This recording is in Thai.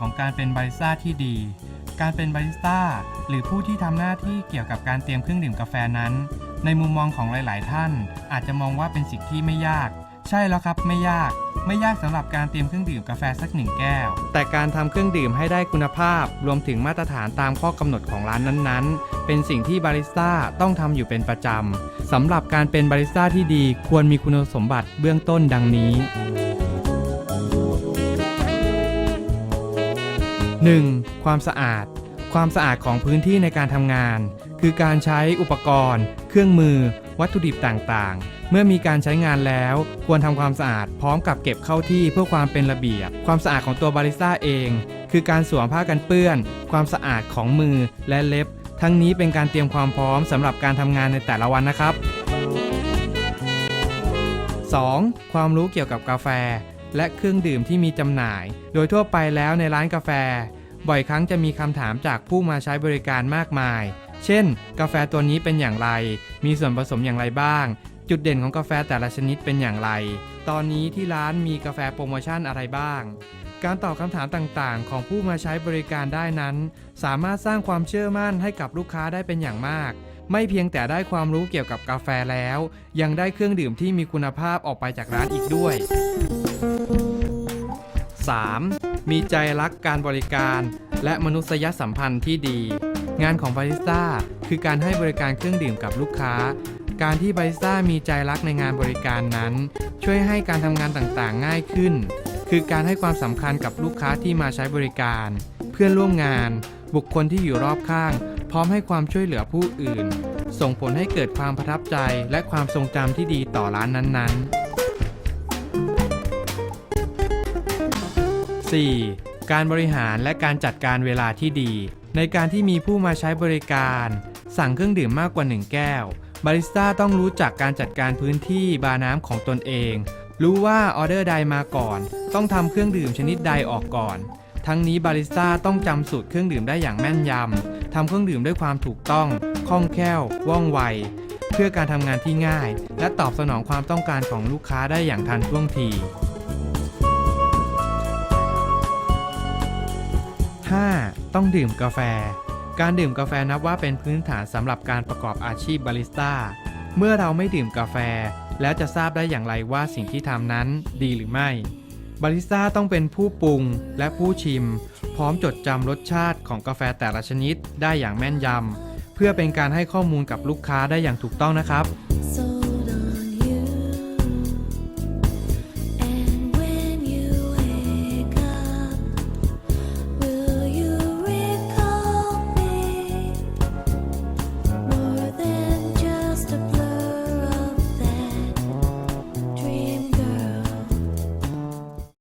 ของการเป็นบาริสต้าที่ดี การเป็นบาริสต้าหรือผู้ที่ทำหน้าที่เกี่ยวกับการเตรียมเครื่องดื่มกาแฟนั้น ในมุมมองของหลาย ๆ ท่าน อาจจะมองว่าเป็นสิ่งที่ไม่ยาก ใช่แล้วครับไม่ยาก ไม่ยากสำหรับการเตรียมเครื่องดื่มกาแฟสักหนึ่งแก้ว แต่การทำเครื่องดื่มให้ได้คุณภาพ รวมถึงมาตรฐานตามข้อกำหนดของร้านนั้นๆ เป็นสิ่งที่บาริสต้าต้องทำอยู่เป็นประจำสำหรับการเป็นบาริสต้าที่ดีควรมีคุณสมบัติเบื้องต้นดังนี้ 1. ความสะอาด ความสะอาดของพื้นที่ในการทำงาน คือการใช้อุปกรณ์ เครื่องมือ วัตถุดิบต่างๆ เมื่อมีการใช้งานแล้ว ควรทำความสะอาดพร้อมกับเก็บเข้าที่เพื่อความเป็นระเบียบ ความสะอาดของตัวบาริสต้าเอง คือการสวมผ้ากันเปื้อน ความสะอาดของมือและเล็บ ทั้งนี้เป็นการเตรียมความพร้อมสำหรับการทำงานในแต่ละวันนะครับ 2. ความรู้เกี่ยวกับกาแฟ และเครื่องดื่มที่มีจำหน่าย โดยทั่วไปแล้วในร้านกาแฟ บ่อยครั้งจะมีคำถามจากผู้มาใช้บริการมากมาย เช่น กาแฟตัวนี้เป็นอย่างไร มีส่วนผสมอย่างไรบ้าง จุดเด่นของกาแฟแต่ละชนิดเป็นอย่างไร ตอนนี้ที่ร้านมีกาแฟโปรโมชั่นอะไรบ้าง การตอบคำถามต่างๆ ของผู้มาใช้บริการได้นั้น สามารถสร้างความเชื่อมั่นให้กับลูกค้าได้เป็นอย่างมาก ไม่เพียงแต่ได้ความรู้เกี่ยวกับกาแฟแล้ว ยังได้เครื่องดื่มที่มีคุณภาพออกไปจากร้านอีกด้วย 3. มีใจรักการบริการ และมนุษยสัมพันธ์ที่ดี งานของบาริสต้าคือการให้บริการเครื่องดื่มกับลูกค้า การที่บาริสต้ามีใจรักในงานบริการนั้น ช่วยให้การทำงานต่างๆ ง่ายขึ้น คือการให้ความสำคัญกับลูกค้าที่มาใช้บริการ เพื่อนร่วมงาน บุคคลที่อยู่รอบข้าง ร้อมให้ความช่วยเหลือผู้อื่น ส่งผลให้เกิดความประทับใจและความทรงจำที่ดีต่อร้านนั้นๆ 4. การบริหารและการจัดการเวลาที่ดี ในการที่มีผู้มาใช้บริการ สั่งเครื่องดื่มมากกว่า 1 แก้ว บาริสต้าต้องรู้จักการจัดการพื้นที่บาร์น้ำของตนเอง รู้ว่าออเดอร์ใดมาก่อน ต้องทำเครื่องดื่มชนิดใดออกก่อน ทั้งนี้บาริสต้าต้องจำสูตรเครื่องดื่มได้อย่างแม่นยำทำเครื่องดื่มด้วยความถูกต้อง คล่องแคล่ว ว่องไว เพื่อการทำงานที่ง่าย และตอบสนองความต้องการของลูกค้าได้อย่างทันท่วงที 5. ต้องดื่มกาแฟ การดื่มกาแฟนับว่าเป็นพื้นฐานสำหรับการประกอบอาชีพบาริสต้า เมื่อเราไม่ดื่มกาแฟ แล้วจะทราบได้อย่างไรว่าสิ่งที่ทำนั้นดีหรือไม่ บาริสต้าต้องเป็นผู้ปรุงและผู้ชิม พร้อมจดจำรสชาติของกาแฟแต่ละชนิดได้อย่างแม่นยำเพื่อเป็นการให้ข้อมูลกับลูกค้าได้อย่างถูกต้องนะครับ